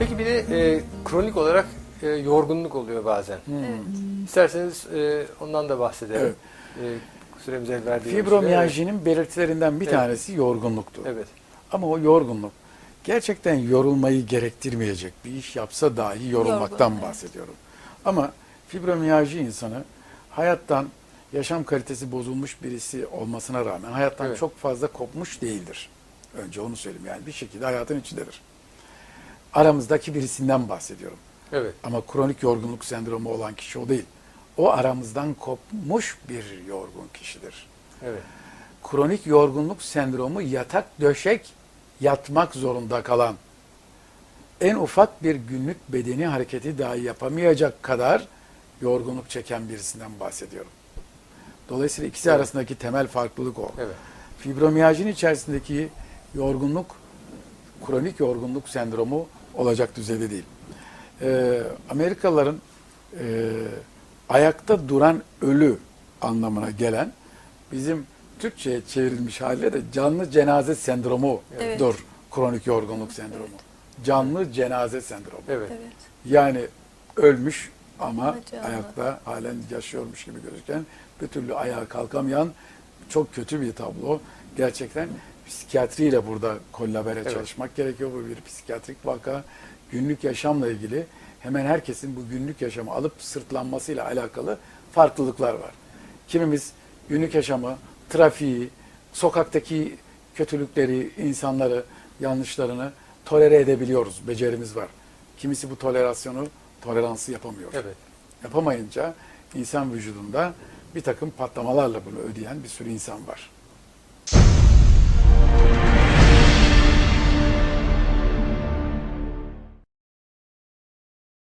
e, kronik olarak e, yorgunluk oluyor bazen. Evet. İsterseniz e, ondan da bahsedelim. Evet. E, süremiz el verdiği Fibromiyajinin belirtilerinden bir Evet. tanesi yorgunluktur. Evet. Ama o yorgunluk gerçekten yorulmayı gerektirmeyecek bir iş yapsa dahi yorulmaktan Yorgun, evet. bahsediyorum. Ama fibromiyajı insanı hayattan yaşam kalitesi bozulmuş birisi olmasına rağmen hayattan Evet. çok fazla kopmuş değildir. Önce onu söyleyeyim yani bir şekilde hayatın içindedir. Aramızdaki birisinden bahsediyorum. Evet. Ama kronik yorgunluk sendromu olan kişi o değil. O aramızdan kopmuş bir yorgun kişidir. Evet. Kronik yorgunluk sendromu yatak döşek yatmak zorunda kalan en ufak bir günlük bedeni hareketi dahi yapamayacak kadar yorgunluk çeken birisinden bahsediyorum. Dolayısıyla ikisi Evet. arasındaki temel farklılık o. Evet. Fibromiyajın içerisindeki yorgunluk, kronik yorgunluk sendromu olacak düzeyde değil. Ee, Amerikalıların e, ayakta duran ölü anlamına gelen bizim Türkçe'ye çevrilmiş haliyle de canlı cenaze sendromu Evet. dur kronik yorgunluk sendromu. Canlı cenaze sendromu. Evet. Evet. Yani ölmüş ama Ama canlı. ayakta halen yaşıyormuş gibi gözüken bir türlü ayağa kalkamayan çok kötü bir tablo. Gerçekten psikiyatriyle burada kollabere Evet. çalışmak gerekiyor. Bu bir psikiyatrik vaka. Günlük yaşamla ilgili hemen herkesin bu günlük yaşamı alıp sırtlanmasıyla alakalı farklılıklar var. Kimimiz günlük yaşamı, trafiği, sokaktaki kötülükleri, insanları, yanlışlarını tolere edebiliyoruz. Becerimiz var. Kimisi bu tolerasyonu, toleransı yapamıyor. Evet. Yapamayınca insan vücudunda bir takım patlamalarla bunu ödeyen bir sürü insan var. Bye.